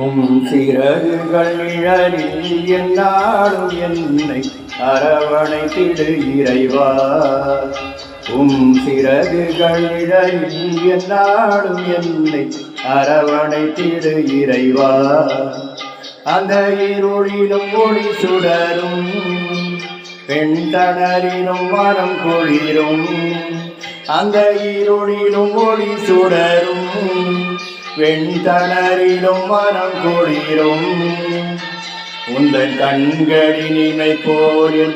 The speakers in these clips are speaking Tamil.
உம் சிறகுகள் நிழலில் என்னாலும் என்னை அரவணைத்திடு இறைவா. உம் சிறகுகள் நிழலில் என்னை அரவணைத்திடு இறைவா. அந்த இருளிலும் ஒளி சுடரும் பெண் தணலிலும் மரம் குளிரும். அந்த இருளிலும் ஒளி சுடரும் வெண்தணரிலும் மனம் குளிரும். உந்த கண்களின் இமை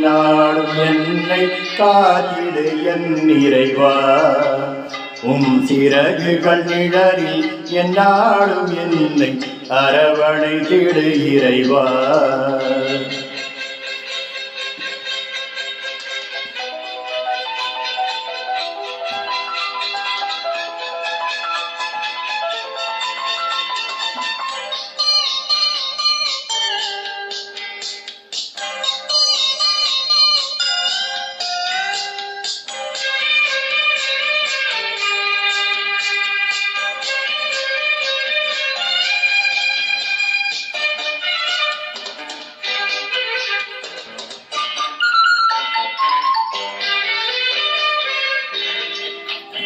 நாடும் என்னை காத்திடு என் நிறைவா உம் சிறகுகள் நிழலில் என்னாடும் என்னை அரவணை திடு இறைவா.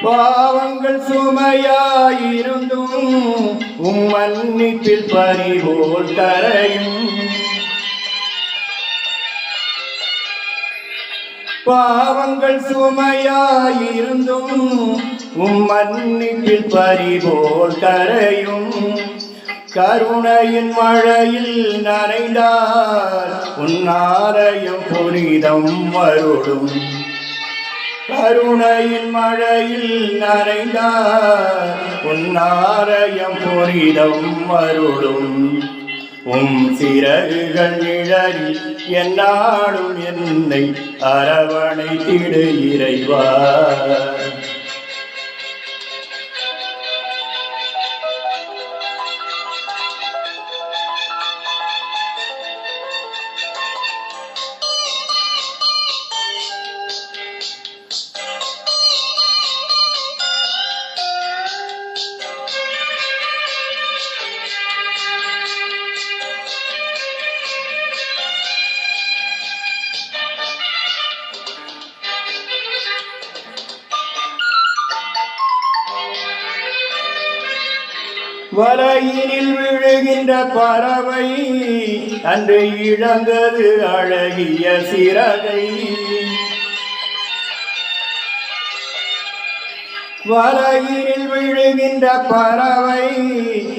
பாவங்கள் சுமையாயிருந்தும் உம் மன்னிப்பில் பறிபோல் கரையும். பாவங்கள் சுமையாயிருந்தும் உம் மன்னிப்பில் பறிபோல் கரையும். கருணையின் மழையில் நனைந்தார் உன்னாரையும் புனிதம் வருடும். கருணையின் மழையில் நனைந்தார். உன்னாரயம் புனிதம் வருடும் உம் சிறகுகள் நிழறி என்னாடும் என்னை அரவணைத்திடு இறைவார் வலையினில் விழுகின்ற பறவை அன்று இழந்தது அழகிய சிறகை. வலையினில் விழுகின்ற பறவை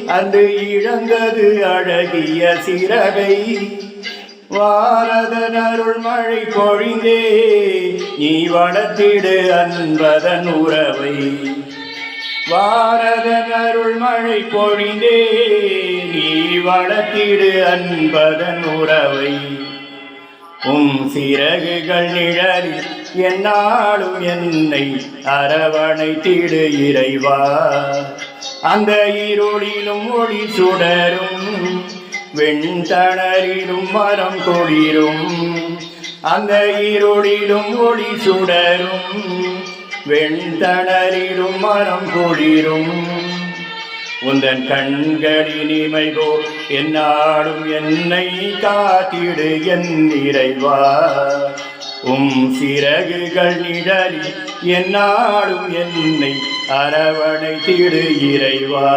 அன்று இழந்தது அழகிய சிறகை. வாரதன் அருள் மழை பொழிந்தே நீ வளர்த்திடு அன்பதன் உறவை. வாரதன் அருள் மழை பொழிந்தே நீ வளர்த்திடு அன்பதன் உறவை. உம் சிறகுகள் நிழலில் என்னாலும் என்னை அரவணைத்திடு இறைவா. அந்த இருளிலும் ஒளி சுடரும் வெண்தணரிலும் மரம் கொடிரும் அந்த இருளிலும் ஒளி சுடரும் வெண்தணரிலும் மரம் குளிரும். உந்தன் கண்களின் இமைகோ என்னாடும் என்னை காத்திடு என் இறைவா உம் சிறகுகள் நிழலி என்னாடும் என்னை அரவணைத்திடு இறைவா.